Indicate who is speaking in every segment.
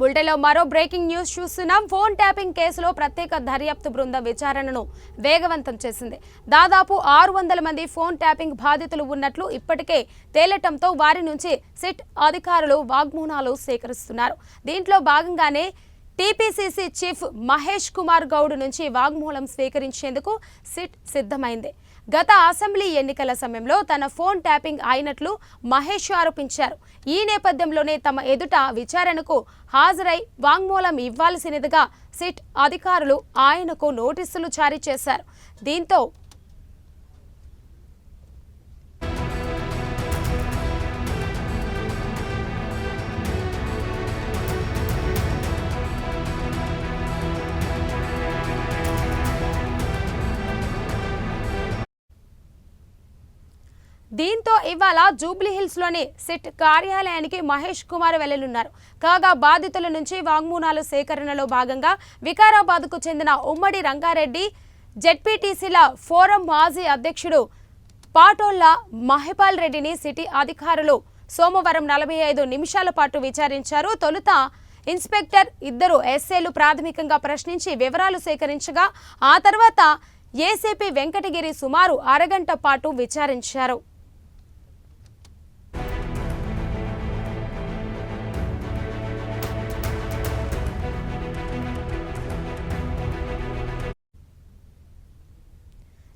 Speaker 1: బులెటిన్లో మరో breaking news చూస్తున్నాం. ఫోన్ ట్యాపింగ్ కేసులో ప్రత్యేక దర్యాప్తు బృందం విచారణను వేగవంతం చేసింది. దాదాపు ఆరు వందల మంది ఫోన్ ట్యాపింగ్ బాధితులు ఉన్నట్లు ఇప్పటికే తేలటంతో వారి నుంచి సిట్ అధికారులు వాగ్మూనాలు సేకరిస్తున్నారు. దీంట్లో భాగంగానే టీపీసీసీ చీఫ్ మహేష్ కుమార్ గౌడ్ నుంచి వాగ్మూలం స్వీకరించేందుకు సిట్ సిద్ధమైంది. గత అసెంబ్లీ ఎన్నికల సమయంలో తన ఫోన్ ట్యాపింగ్ అయినట్లు మహేష్ ఆరోపించారు. ఈ నేపథ్యంలోనే తమ ఎదుట విచారణకు హాజరై వాంగ్మూలం ఇవ్వాల్సినదిగా సిట్ అధికారులు ఆయనకు నోటీసులు జారీ చేశారు. దీంతో దీంతో ఇవాళ జూబ్లీహిల్స్లోని సిట్ కార్యాలయానికి మహేష్ కుమార్ వెళ్ళనున్నారు. కాగా బాధితుల నుంచి వాంగ్మూనాల సేకరణలో భాగంగా వికారాబాద్కు చెందిన ఉమ్మడి రంగారెడ్డి జెడ్పీటీసీల ఫోరం మాజీ అధ్యక్షుడు పాటోళ్ళ మహిపాల్ రెడ్డిని సిటీ అధికారులు సోమవారం నలభై ఐదు నిమిషాల పాటు విచారించారు. తొలుత ఇన్స్పెక్టర్ ఇద్దరు ఎస్ఏలు ప్రాథమికంగా ప్రశ్నించి వివరాలు సేకరించగా ఆ తర్వాత ఏసీపీ వెంకటగిరి సుమారు అరగంట పాటు విచారించారు.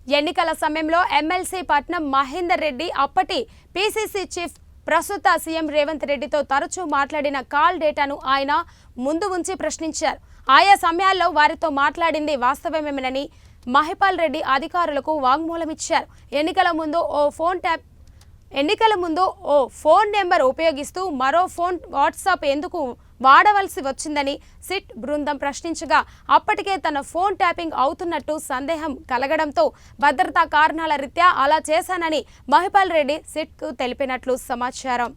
Speaker 1: ఎన్నికల సమయంలో ఎమ్మెల్సీ పట్నం మహేందర్ రెడ్డి అప్పటి పీసీసీ చీఫ్ ప్రస్తుత సీఎం రేవంత్ రెడ్డితో తరచూ మాట్లాడిన కాల్ డేటాను ఆయన ముందు ఉంచి ప్రశ్నించారు. ఆయా సమయాల్లో వారితో మాట్లాడింది వాస్తవమేనని మహిపాల్ రెడ్డి అధికారులకు వాంగ్మూలం ఇచ్చారు. ఎన్నికల ముందు ఓ ఫోన్ ట్యాప్ ఎన్నికల ముందు ఓ ఫోన్ నెంబర్ ఉపయోగిస్తూ మరో ఫోన్ వాట్సాప్ ఎందుకు వాడవలసి వచ్చిందని సిట్ బృందం ప్రశ్నించగా అప్పటికే తన ఫోన్ ట్యాపింగ్ అవుతున్నట్టు సందేహం కలగడంతో భద్రతా కారణాల రీత్యా అలా చేశానని మహిపాల్ రెడ్డి సిట్కు తెలిపినట్లు సమాచారం.